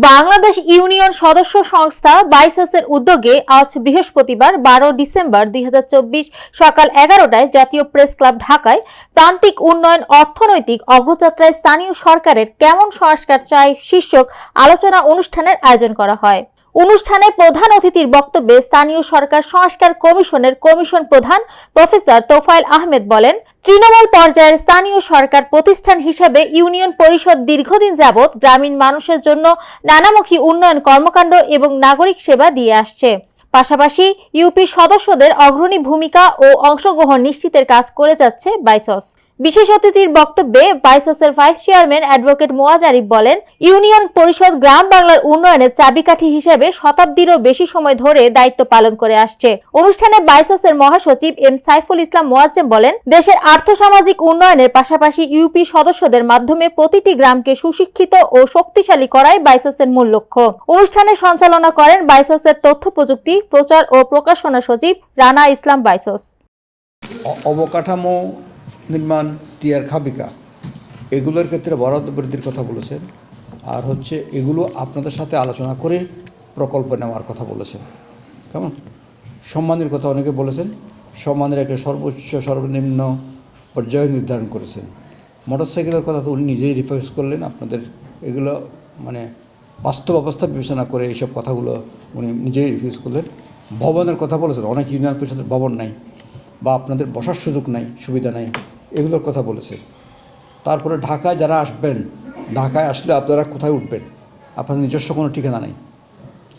Bangladesh union সদস্য সংস্থা বাইসসের উদ্যোগে আজ বৃহস্পতিবার বারো ডিসেম্বর দু হাজার চব্বিশ সকাল এগারোটায় জাতীয় প্রেস ক্লাব ঢাকায় প্রান্তিক উন্নয়ন, অর্থনৈতিক অগ্রযাত্রায় স্থানীয় সরকারের কেমন সংস্কার চাই শীর্ষক আলোচনা অনুষ্ঠানের আয়োজন করা হয়। অনুষ্ঠানে প্রধান অতিথির বক্তব্যে স্থানীয় সরকার সংস্কার কমিশনের কমিশন প্রধান প্রফেসর তোফায়েল আহমেদ বলেন তৃণমূল পর্যায়ের স্থানীয় সরকার প্রতিষ্ঠান হিসেবে ইউনিয়ন পরিষদ দীর্ঘদিন যাবৎ গ্রামীণ মানুষের জন্য নানামুখী উন্নয়ন কর্মকাণ্ড এবং নাগরিক সেবা দিয়ে আসছে। পাশাপাশি ইউপি সদস্যদের অগ্রণী ভূমিকা ও অংশগ্রহণ নিশ্চিতের কাজ করে যাচ্ছে বাইসস। বিশেষ অতিথির বক্তব্যে বাইসসের vice chairman advocate Moaz Arif বলেন, ইউনিয়ন পরিষদ গ্রাম বাংলার উন্নয়নের চাবিকাঠি হিসেবে শতাব্দীরও বেশি সময় ধরে দায়িত্ব পালন করে আসছে। অনুষ্ঠানে বাইসসের মহাসচিব এম সাইফুল ইসলাম মোয়াজ্জেম বলেন, দেশের আর্থসামাজিক উন্নয়নের পাশাপাশি ইউপি সদস্যদের মাধ্যমে প্রতিটি গ্রামকে সুশিক্ষিত ও শক্তিশালী করাই বাইসসের মূল লক্ষ্য। অনুষ্ঠানে সঞ্চালনা করেন বাইসসের তথ্য প্রযুক্তি, প্রচার ও প্রকাশনা সচিব রানা ইসলাম বাইসস অবকাঠামো নির্মাণ টিয়ার খাবিকা। এগুলোর ক্ষেত্রে বরাদ্দ বৃদ্ধির কথা বলেছেন। আর হচ্ছে এগুলো আপনাদের সাথে আলোচনা করে প্রকল্প নেওয়ার কথা বলেছেন। কেমন? সম্মানের কথা অনেকে বলেছেন, সম্মানের একটা সর্বোচ্চ সর্বনিম্ন পর্যায় নির্ধারণ করেছেন। মোটরসাইকেলের কথা তো উনি নিজেই রিফার্স করলেন, আপনাদের এগুলো মানে বাস্তব অবস্থা বিবেচনা করে এইসব কথাগুলো উনি নিজেই রিফিউজ করলেন। ভবনের কথা বলেছেন, অনেক ইউনিয়ন পরিষদের ভবন নাই বা আপনাদের বসার সুযোগ নাই, সুবিধা নাই। এগুলোর কথা বলেছে তারপরে ঢাকায় যারা আসবেন ঢাকায় আসলে আপনারা কোথায় উঠবেন? আপনাদের নিজস্ব কোনো ঠিকানা নেই।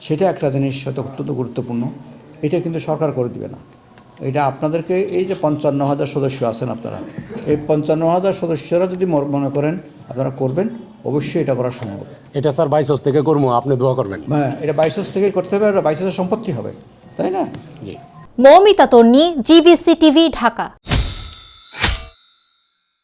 সেটা একটা জিনিস হয়তো অত্যন্ত গুরুত্বপূর্ণ। এটা কিন্তু সরকার করে দিবে না। এটা আপনাদেরকে এই যে পঞ্চান্ন হাজার সদস্য আছেন আপনারা এই পঞ্চান্ন হাজার সদস্যরা যদি মনে করেন আপনারা করবেন অবশ্যই এটা করা সম্ভব। এটা স্যার বাইশস থেকে করব আপনি দোয়া করবেন। হ্যাঁ এটা বাইশস থেকেই করতে হবে আর বাইশসের সম্পত্তি হবে তাই না? জি। Moumita Tonni GBC TV Dhaka.